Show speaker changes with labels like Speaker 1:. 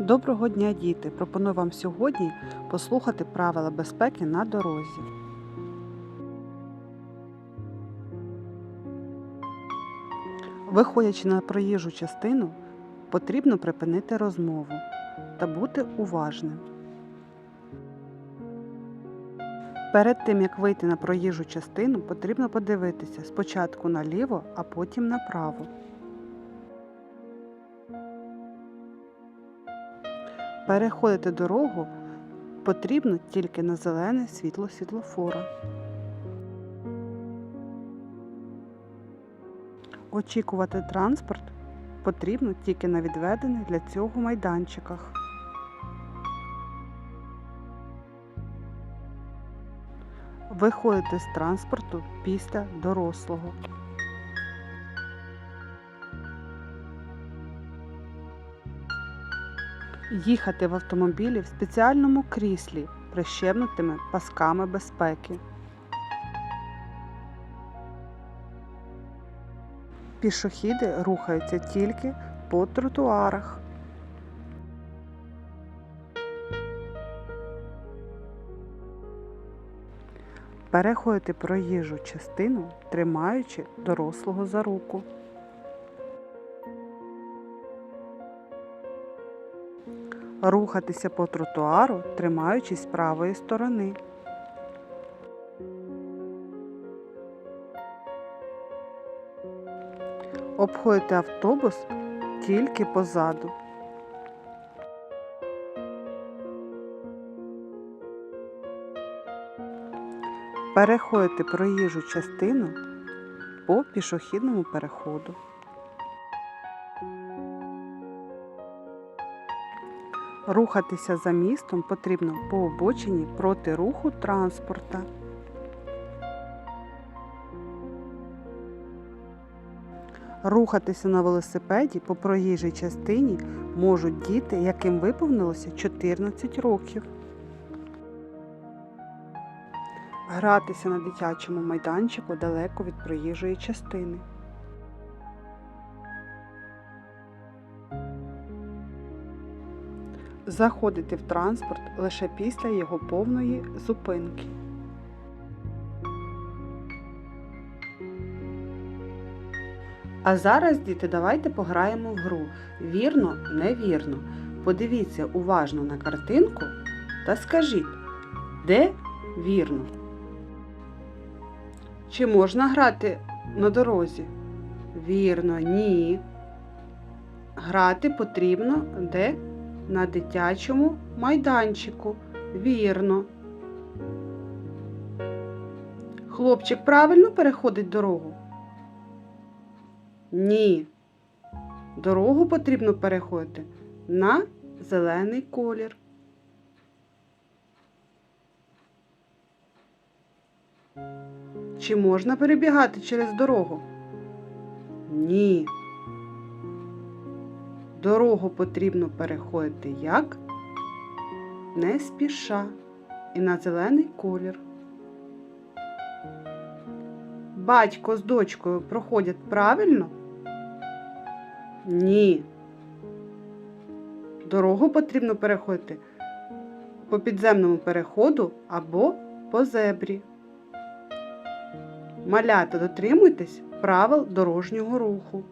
Speaker 1: Доброго дня, діти! Пропоную вам сьогодні послухати правила безпеки на дорозі. Виходячи на проїжджу частину, потрібно припинити розмову та бути уважним. Перед тим як вийти на проїжджу частину, потрібно подивитися спочатку наліво, а потім направо. Переходити дорогу потрібно тільки на зелене світло світлофора. Очікувати транспорт потрібно тільки на відведених для цього майданчиках. Виходити з транспорту після дорослого. Їхати в автомобілі в спеціальному кріслі, прищемнутими пасками безпеки. Пішохіди рухаються тільки по тротуарах. Переходити проїжджу частину, тримаючи дорослого за руку. Рухатися по тротуару, тримаючись правої сторони. Обходити автобус тільки позаду. Переходити проїжджу частину по пішохідному переходу. Рухатися за містом потрібно по обочині проти руху транспорта. Рухатися на велосипеді по проїжджій частині можуть діти, яким виповнилося 14 років. Гратися на дитячому майданчику далеко від проїжджої частини. Заходити в транспорт лише після його повної зупинки. А зараз, діти, давайте пограємо в гру. Вірно, невірно. Подивіться уважно на картинку та скажіть, де вірно? Чи можна грати на дорозі? Вірно, ні. Грати потрібно де? На дитячому майданчику. Вірно. Хлопчик правильно переходить дорогу? Ні. Дорогу потрібно переходити на зелений колір. Чи можна перебігати через дорогу? Ні. Дорогу потрібно переходити як? Не спіша і на зелений колір. Батько з дочкою проходять правильно? Ні. Дорогу потрібно переходити по підземному переходу або по зебрі. Малята, дотримуйтесь правил дорожнього руху.